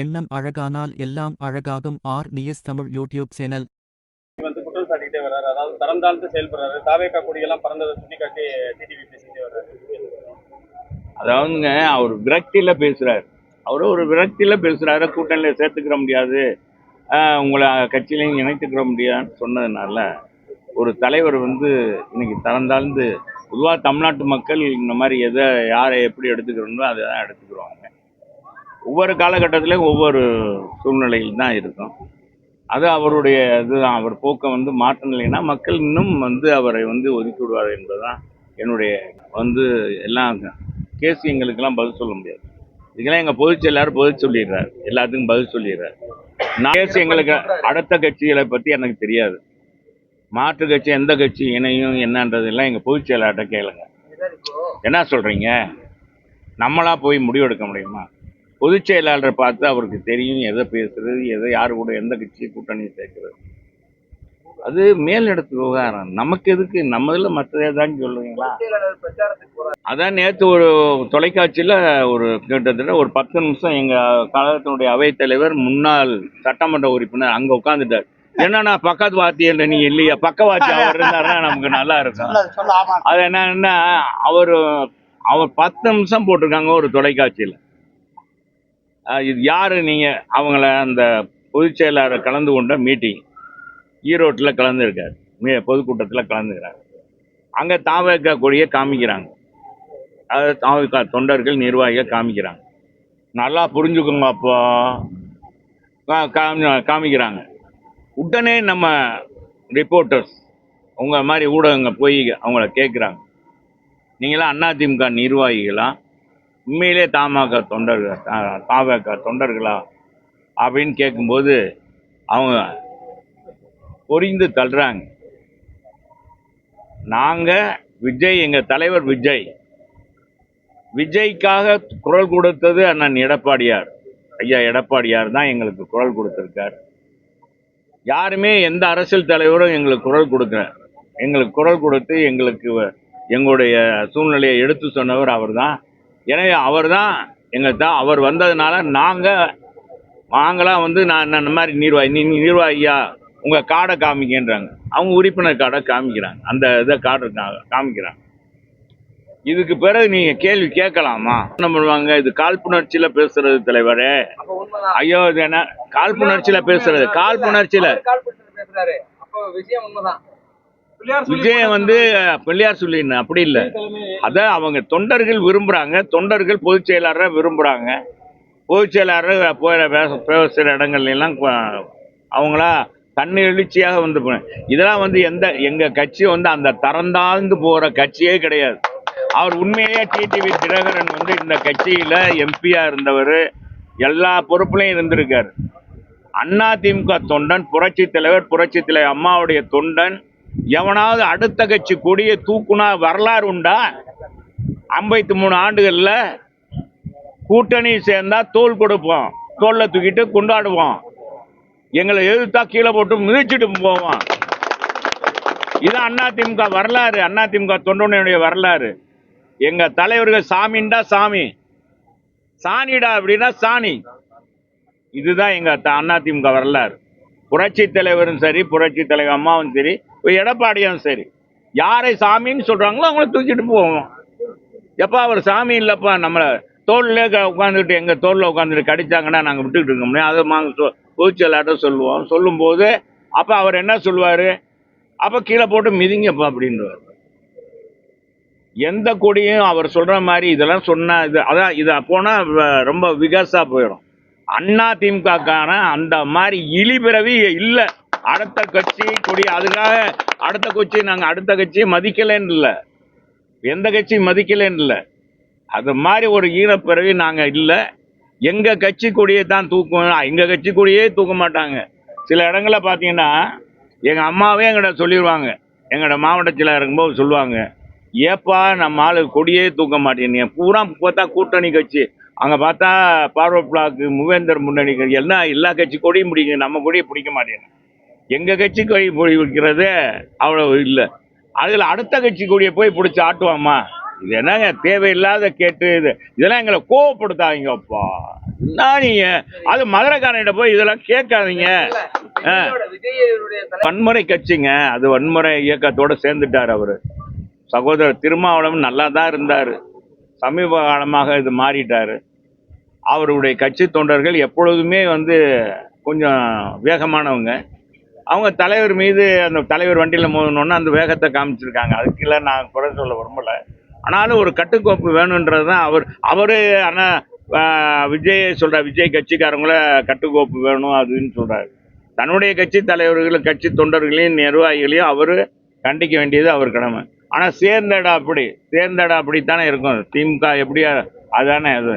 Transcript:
எண்ணம் அழகானால் எல்லாம் அழகாகும். R. News Tamil YouTube channel. வந்து குற்றம் சாட்டிக்கிட்டே வர்றாரு அதாவது தரம் தாழ்ந்து செயல்படுறாரு. தாவேக்கா கொடியெல்லாம் பறந்ததை சுட்டி காட்டி டிடிவி பேசிக்கிட்டே வர்றாரு அதாவதுங்க அவர் விரக்தியில பேசுறாரு. அவரு ஒரு விரக்தியில பேசுறாரு. கூட்டணியில சேர்த்துக்கிற முடியாது. உங்களை கட்சியிலையும் இணைத்துக்கிற முடியாதுன்னு சொன்னதுனால ஒரு தலைவர் வந்து இன்னைக்கு தரந்தாழ்ந்து பொதுவாக தமிழ்நாட்டு மக்கள் இந்த மாதிரி எதை யாரை எப்படி எடுத்துக்கிறோமோ அதை தான் எடுத்துக்கிறோங்க ஒவ்வொரு காலகட்டத்திலையும் ஒவ்வொரு சூழ்நிலையில் தான் இருக்கும். அது அவருடைய இதுதான். அவர் போக்கை வந்து மாற்றலைன்னா மக்கள் இன்னும் வந்து அவரை வந்து ஒதுக்கி விடுவார் என்பதுதான் என்னுடைய வந்து எல்லாம் கேசியங்களுக்கெல்லாம் பதில் சொல்ல முடியாது. இதுக்கெல்லாம் எங்கள் பொதுச் செயலாளர் பதில் சொல்லிடுறார். எல்லாத்துக்கும் பதில் சொல்லிடுறாரு. நான் கேசியங்களுக்கு அடுத்த கட்சிகளை பற்றி எனக்கு தெரியாது. மாற்று கட்சி எந்த கட்சி இணையும் என்னன்றதெல்லாம் எங்கள் பொதுச் செயலாளர்கிட்ட கேளுங்க. என்ன சொல்கிறீங்க நம்மளாக போய் முடிவெடுக்க முடியுமா? பொதுச் செயலாளரை பார்த்து அவருக்கு தெரியும் எதை பேசுறது எதை யார் கூட எந்த கட்சி கூட்டணி சேர்க்கிறது. அது மேலிடத்து விவகாரம். நமக்கு எதுக்கு? நம்ம இதில் மற்றதே தான் சொல்லுவீங்களா அதான் நேற்று ஒரு தொலைக்காட்சியில் ஒரு கிட்டத்தட்ட ஒரு பத்து நிமிஷம் எங்கள் கழகத்தினுடைய அவைத்தலைவர் முன்னாள் சட்டமன்ற உறுப்பினர் அங்கே உட்காந்துட்டார் என்னன்னா பக்கத்து வாத்தியல் நீ இல்லையா? பக்க வாத்தி அவர் இருந்தாருன்னா நமக்கு நல்லா இருக்கும். அது என்னன்னா அவர் அவர் பத்து நிமிஷம் போட்டிருக்காங்க ஒரு தொலைக்காட்சியில். இது யார் நீங்கள் அவங்கள அந்த பொதுச் செயலாளர் கலந்து கொண்ட மீட்டிங் ஈரோட்டில் கலந்துருக்கார். மீ பொதுக்கூட்டத்தில் கலந்துக்கிறாங்க அங்கே தாவக கொடியை காமிக்கிறாங்க. அது தாவக தொண்டர்கள் நிர்வாகிகள் காமிக்கிறாங்க. நல்லா புரிஞ்சுக்கோங்க அப்போ. கா- காமி- காமிக்கிறாங்க. உடனே நம்ம ரிப்போர்ட்டர்ஸ் உங்கள் மாதிரி ஊடகங்க போய் அவங்கள கேட்குறாங்க. நீங்களாம் அதிமுக நிர்வாகிகளாக உண்மையிலே தமாக தொண்டர்கள் தாவக தொண்டர்களா? அப்படின்னு கேட்கும்போது அவங்க பொரிந்து தள்ளுறாங்க. நாங்கள் விஜய் எங்கள் தலைவர் விஜய் விஜய்க்காக குரல் கொடுத்தது அண்ணன் எடப்பாடியார். ஐயா எடப்பாடியார் தான் எங்களுக்கு குரல் கொடுத்துருக்கார். யாருமே எந்த அரசியல் தலைவரும் எங்களுக்கு குரல் கொடுக்குற எங்களுக்கு குரல் கொடுத்து எங்களுக்கு வ- எங்களுடைய சூழ்நிலையை எடுத்து சொன்னவர் அவர்தான். எனவே அவர்தான் எங்க தான் அவர் வந்ததுனால நாங்க நாங்களாம் வந்து நான் இந்த மாதிரி நிர்வாகி நீ நீ நிர்வாகியா? உங்க கார்டை காமிக்கின்றாங்க. அவங்க உறுப்பினர் கார்டை காமிக்கிறாங்க. அந்த இதை கார்டு காமிக்கிறாங்க. இதுக்கு பிறகு நீங்க கேள்வி கேட்கலாமா? என்ன பண்ணுவாங்க? இது காழ்ப்புணர்ச்சியில பேசுறது தலைவரே. ஐயோ இது என்ன? காழ்ப்புணர்ச்சியில பேசுறது. காழ்ப்புணர்ச்சியில. அவரு விஷயம் உண்மைதான். விஜயம் வந்து பிள்ளையார் சொல்லி அப்படி இல்லை. அத அவங்க தொண்டர்கள் விரும்புறாங்க. தொண்டர்கள் பொதுச் செயலாளரை விரும்புறாங்க. பொதுச் செயலாளர் போகிற பேச- பேசுகிற இடங்கள்ல எல்லாம் கொ- அவங்களா தண்ணி எழுச்சியாக வந்து இதெல்லாம் வந்து எந்த எங்க கட்சி வந்து அந்த தரந்தாழ்ந்து போற கட்சியே கிடையாது. அவர் உண்மையிலேயே டிடிவி தினகரன் வந்து இந்த கட்சியில எம்பியா இருந்தவர். எல்லா பொறுப்புலையும் இருந்திருக்காரு. அண்ணா திமுக தொண்டன் புரட்சி தலைவர் புரட்சி தலைவர் அம்மாவுடைய தொண்டன் எவனாவது அடுத்த கட்சி கொடியை தூக்குனா வரலாறு உண்டா? ஐம்பத்தி மூணு ஆண்டுகளில் கூட்டணி சேர்ந்தா தோல் கொடுப்போம். தோல்ல தூக்கிட்டு கொண்டாடுவோம். எங்களை எதிர்த்தா கீழே போட்டு மிதிச்சிட்டு போவோம். இது அதிமுக வரலாறு அதிமுக தொண்டனுடைய வரலாறு. எங்க தலைவர்கள் சாமின்டா சாமி. சாணிடா அப்படின்னா சாணி. இதுதான் எங்க அதிமுக வரலாறு. புரட்சி தலைவரும் சரி புரட்சி தலைவர் அம்மாவும் சரி எடப்பாடியும் சரி. யாரை சாமின்னு சொல்கிறாங்களோ அவங்கள தூக்கிட்டு போவோம். எப்பா அவர் சாமி இல்லைப்பா நம்மளை தோல்லே உட்காந்துக்கிட்டு எங்கள் தோலில் உட்காந்துட்டு கடிச்சாங்கன்னா நாங்கள் விட்டுக்கிட்டு இருக்க முடியும் அதை நாங்கள் சொ- பொதுச் சொல்லுவோம். சொல்லும்போது அப்போ அவர் என்ன சொல்லுவார்? அப்போ கீழே போட்டு மிதிங்கப்பா அப்படின்றார் எந்த கொடியும் அவர் சொல்கிற மாதிரி இதெல்லாம் சொன்னால் இது அதான் இதை போனால் வ- ரொம்ப விகாசாக போயிடும். அண்ணா திமுகக்கான அந்த மாதிரி இழிபிறவி இல்லை. அடுத்த கட்சி கொடி அதுக்காக அடுத்த கட்சி நாங்கள் அடுத்த கட்சியை மதிக்கலன்னு இல்லை. எந்த கட்சியும் மதிக்கலன்னு இல்லை. அது மாதிரி ஒரு ஈனப்பிறவி நாங்கள் இல்லை. எங்கள் கட்சி கொடியை தான் தூக்குவோம். எங்கள் கட்சி கொடியே தூக்க மாட்டாங்க. சில இடங்களில் பார்த்தீங்கன்னா எங்கள் அம்மாவே எங்கள்ட சொல்லிடுவாங்க எங்களோட மாவட்டத்தில் இருக்கும்போது சொல்லுவாங்க ஏப்பா நம்ம ஆளு கொடியே தூக்க மாட்டேன் பூரா பார்த்தா கூட்டணி கட்சி. அங்கே பார்த்தா பார்வர்ட் பிளாக்கு மூவேந்தர் முன்னணி எல்லாம் எல்லா கட்சி கொடியும் பிடிக்கும் நம்ம கொடியை பிடிக்க மாட்டேங்க எங்கள் கட்சி கொடி பிடிக்கிறது அவ்வளோ இல்லை. அதில் அடுத்த கட்சி கொடியை போய் பிடிச்சி ஆட்டுவாம்மா இது என்னங்க தேவையில்லாத கேட்டு இது இதெல்லாம் எங்களை கோவப்படுத்தாதீங்கப்பா என்ன நீங்க? அது மதுரைக்காரன்கிட்ட போய் இதெல்லாம் கேட்காதீங்க. வன்முறை கட்சிங்க. அது வன்முறை இயக்கத்தோட சேர்ந்துட்டார் அவரு. சகோதரர் திருமாவளவன் நல்லா தான் இருந்தார். சமீப காலமாக இது மாறிட்டாரு. அவருடைய கட்சி தொண்டர்கள் எப்பொழுதுமே வந்து கொஞ்சம் வேகமானவங்க. அவங்க தலைவர் மீது அந்த தலைவர் வண்டியில் மோதணுன்னா அந்த வேகத்தை காமிச்சிருக்காங்க. அதுக்கெல்லாம் நான் குறை சொல்ல விரும்பலை. ஆனாலும் ஒரு கட்டுக்கோப்பு வேணுன்றது தான் அவர் அவர் ஆனால் விஜய் சொல்கிறார் விஜய் கட்சிக்காரங்கள கட்டுக்கோப்பு வேணும் அதுன்னு சொல்கிறாரு தன்னுடைய கட்சி தலைவர்களும் கட்சி தொண்டர்களையும் நிர்வாகிகளையும் அவர் கண்டிக்க வேண்டியது அவர் கடமை. ஆனால் சேர்ந்தடா அப்படி சேர்ந்தடா அப்படித்தானே இருக்கும். திமுக எப்படியா அதானே அது.